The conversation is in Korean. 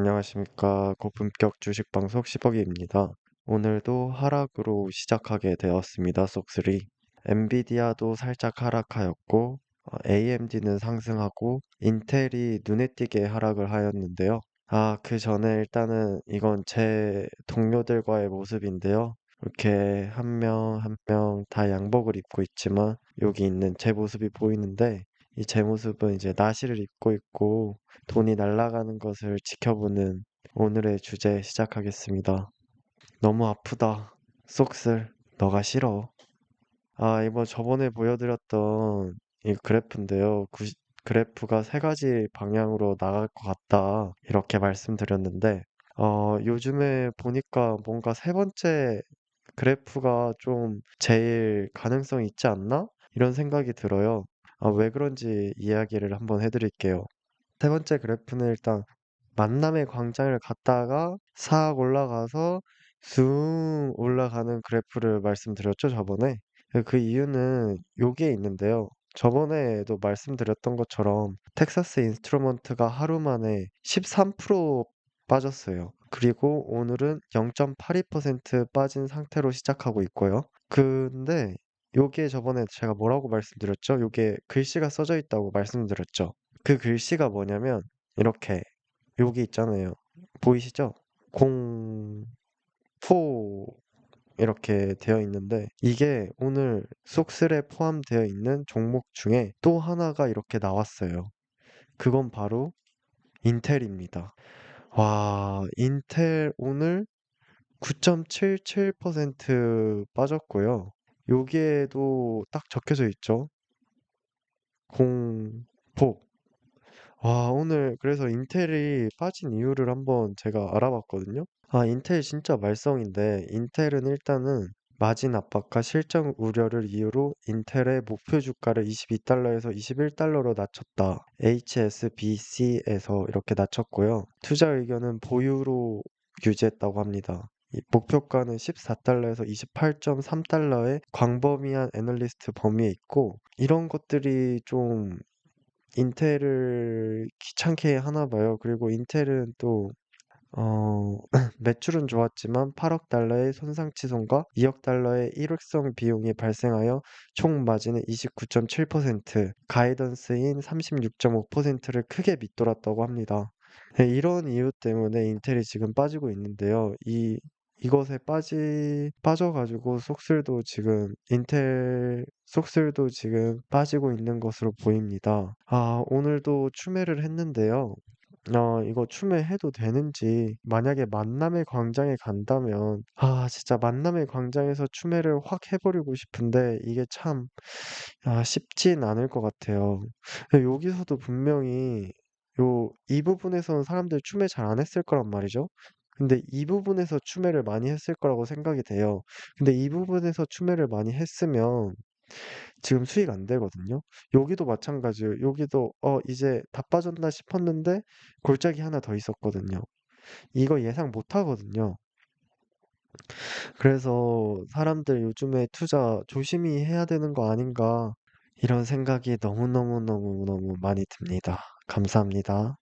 안녕하십니까. 고품격 주식 방송 10억입니다. 오늘도 하락으로 시작하게 되었습니다. 쏙3. 엔비디아도 살짝 하락하였고, AMD는 상승하고, 인텔이 눈에 띄게 하락을 하였는데요. 아, 그 전에 일단은 이건 제 동료들과의 모습인데요. 이렇게 한 명 한 명 다 양복을 입고 있지만, 여기 있는 제 모습이 보이는데, 이 제 모습은 이제 나시를 입고 있고, 돈이 날아가는 것을 지켜보는 오늘의 주제 시작하겠습니다. 너무 아프다. 쏙슬, 너가 싫어. 아, 이번 저번에 보여드렸던 이 그래프인데요. 구- 그래프가 세 가지 방향으로 나갈 것 같다. 이렇게 말씀드렸는데, 어, 요즘에 보니까 뭔가 세 번째 그래프가 좀 제일 가능성이 있지 않나? 이런 생각이 들어요. 아, 왜 그런지 이야기를 한번 해드릴게요. 세 번째 그래프는 일단 만남의 광장을 갔다가 싹 올라가서 숭 올라가는 그래프를 말씀드렸죠, 저번에. 그그 이유는 여기에 있는데요. 저번에도 말씀드렸던 것처럼 텍사스 인스트루먼트가 하루 만에 13% 빠졌어요. 그리고 오늘은 0.82% 빠진 상태로 시작하고 있고요. 근데 여기에 저번에 제가 뭐라고 말씀드렸죠? 여기에 글씨가 써져 있다고 말씀드렸죠. 그 글씨가 뭐냐면 이렇게 여기 있잖아요. 보이시죠? 공포 이렇게 되어 있는데 이게 오늘 속슬에 포함되어 있는 종목 중에 또 하나가 이렇게 나왔어요. 그건 바로 인텔입니다. 와, 인텔 오늘 9.77% 빠졌고요. 여기에도 딱 적혀져 있죠. 공포. 와, 오늘 그래서 인텔이 빠진 이유를 한번 제가 알아봤거든요. 아, 인텔 진짜 말썽인데, 인텔은 일단은 마진 압박과 실적 우려를 이유로 인텔의 목표 주가를 22달러에서 21달러로 낮췄다. HSBC에서 이렇게 낮췄고요. 투자 의견은 보유로 유지했다고 합니다. 이 목표가는 14달러에서 28.3달러의 광범위한 애널리스트 범위에 있고, 이런 것들이 좀 인텔을 귀찮게 하나 봐요. 그리고 인텔은 또, 어, 매출은 좋았지만 8억 달러의 손상치손과 2억 달러의 일회성 비용이 발생하여 총 마진의 29.7%, 가이던스인 36.5%를 크게 밑돌았다고 합니다. 네, 이런 이유 때문에 인텔이 지금 빠지고 있는데요. 이 이것에 빠지 빠져가지고 속슬도 지금 인텔 속슬도 지금 빠지고 있는 것으로 보입니다. 아, 오늘도 추매를 했는데요. 어, 이거 추매해도 되는지 만약에 만남의 광장에 간다면 아, 진짜 만남의 광장에서 추매를 확 해버리고 싶은데 이게 참 아, 쉽진 않을 것 같아요. 여기서도 분명히 요 이 부분에서는 사람들 추매 잘 안 했을 거란 말이죠. 근데 이 부분에서 추매를 많이 했을 거라고 생각이 돼요. 근데 이 부분에서 추매를 많이 했으면 지금 수익 안 되거든요. 여기도 마찬가지예요. 여기도 어 이제 다 빠졌나 싶었는데 골짜기 하나 더 있었거든요. 이거 예상 못 하거든요. 그래서 사람들 요즘에 투자 조심히 해야 되는 거 아닌가 이런 생각이 너무너무너무너무 많이 듭니다. 감사합니다.